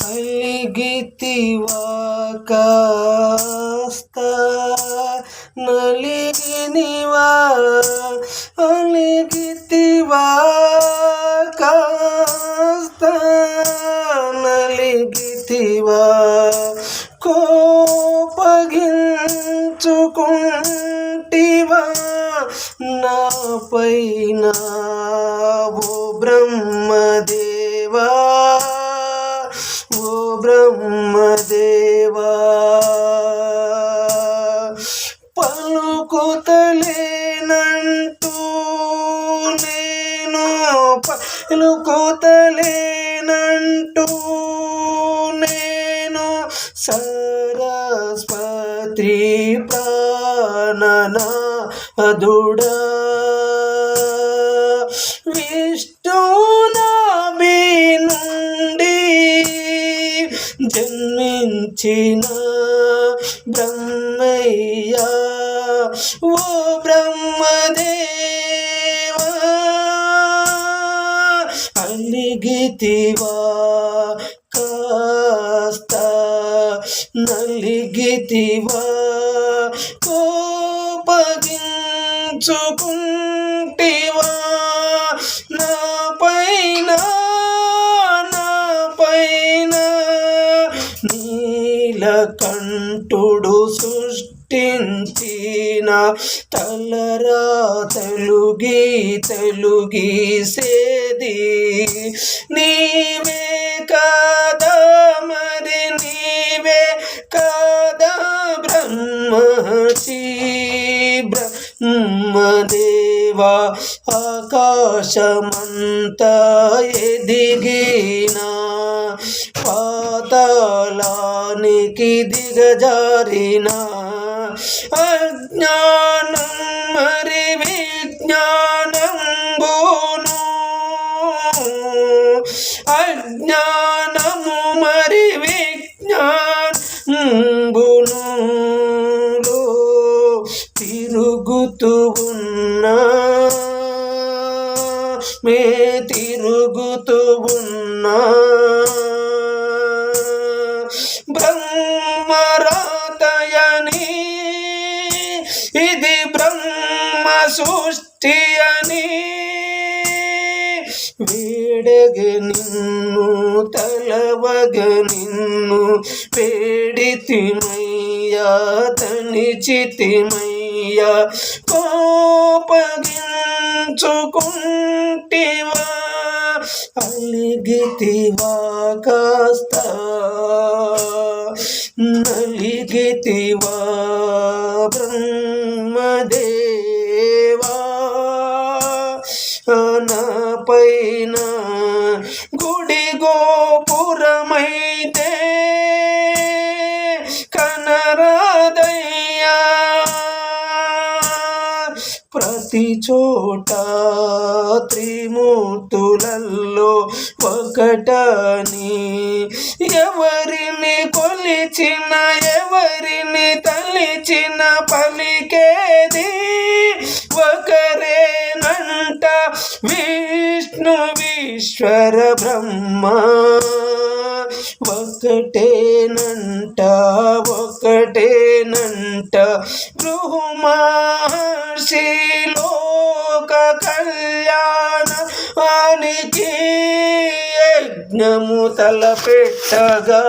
అలిగితివా కాస్త నలిగినివా అలిగితివా నలిగితివా కోపగించుకుంటివా నా పైన బ్రహ్మదే. బ్రహ్మదేవా. పలుకుతలేనంటూ నేను పలుకుతలేనంటూ నేను సరస్వతి ప్రాణనా అదుడా. జన్మించిన బ్రహ్మయ్యా. ఓ బ్రహ్మదేవా అలిగితివా కాస్త నలిగితివా కోపగించుకుంటివా నీలకంఠుడు సృష్టించిన తలరా తెలుగి తెలుగి సేది నీవే కాదా మరి నీవే కాదా బ్రహ్మచి బ్రహ్మదేవా? ఆకాశమంత ఎదిగినా పాతలానికి దిగజారిన. అజ్ఞానం మరి విజ్ఞానం బోను అజ్ఞానము మరి విజ్ఞానంబును తిరుగుతూ ఉన్నా సృష్టి అని వేడగ నిన్ను తలవగ నిన్ను వేడితిమయ్యా తనిచితిమయ్యా కోపగించుకుంటివా అలిగితివా కాస్త నలిగితివా. బ్రహ్మదేవా పైన గుడి గోపురమైతే కనరాదయ్యా. ప్రతి చోట త్రిమూర్తులల్లో ఒకటని ఎవరిని కొలిచిన ఎవరిని తలిచిన పలికేది ఒకరేనంట. వీ విశ్వర బ్రహ్మ. ఒకటేనంట ఒకటేనంట. బృహమహర్షి లోక కళ్యాణ ఆనికి యజ్ఞము తలపెట్టగా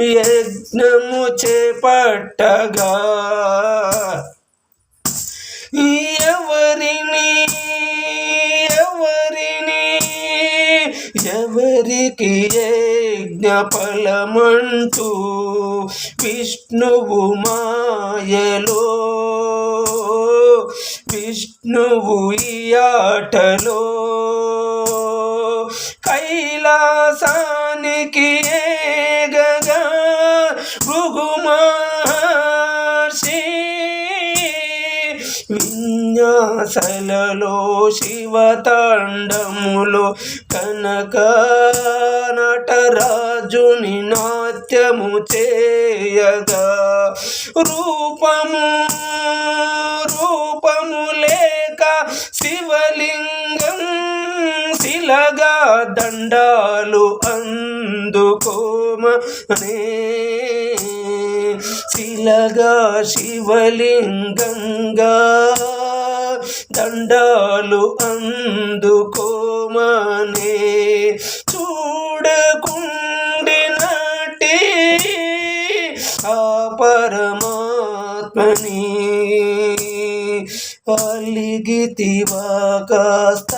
యజ్ఞము చేపట్టగా. ఈ ఎవరికి యజ్ఞఫలమంటూ విష్ణువు మాయలో విష్ణువు ఈ ఆటలో కైలాసానికి ఏ శైలలో శివతాండములో కనక నటరాజుని నాట్యము చేయగా రూపము రూపము లేక శివలింగం శిలగా దండాలు అందుకోమనే. శిలగా శివలింగంగా దండాలు అందుకోమనే. చూడకుండి నాటి ఆ పరమాత్మని అలిగితివా కాస్త.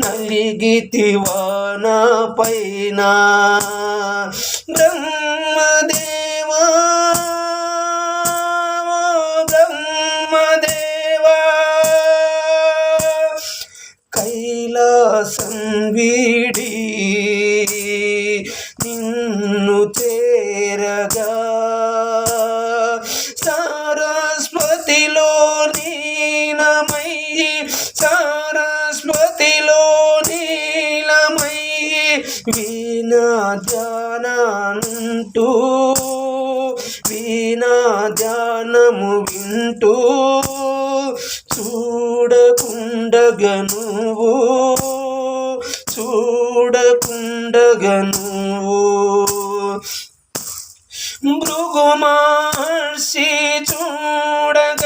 నలిగితివా నా పైన. బ్రహ్మ వీణా ధ్యానంటూ వీణా ధ్యానము వింటూ చూడకుండగా నువ్వు చూడకుండగా నువ్వు. భృగు మహర్షి చూడగా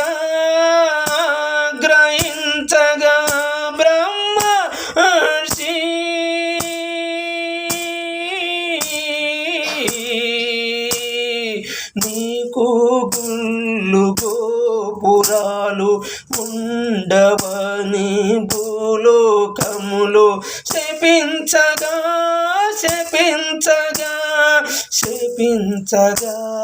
గోపురాలు ఉండవని భూలోకములో శపించగా శపించగా శపించగా.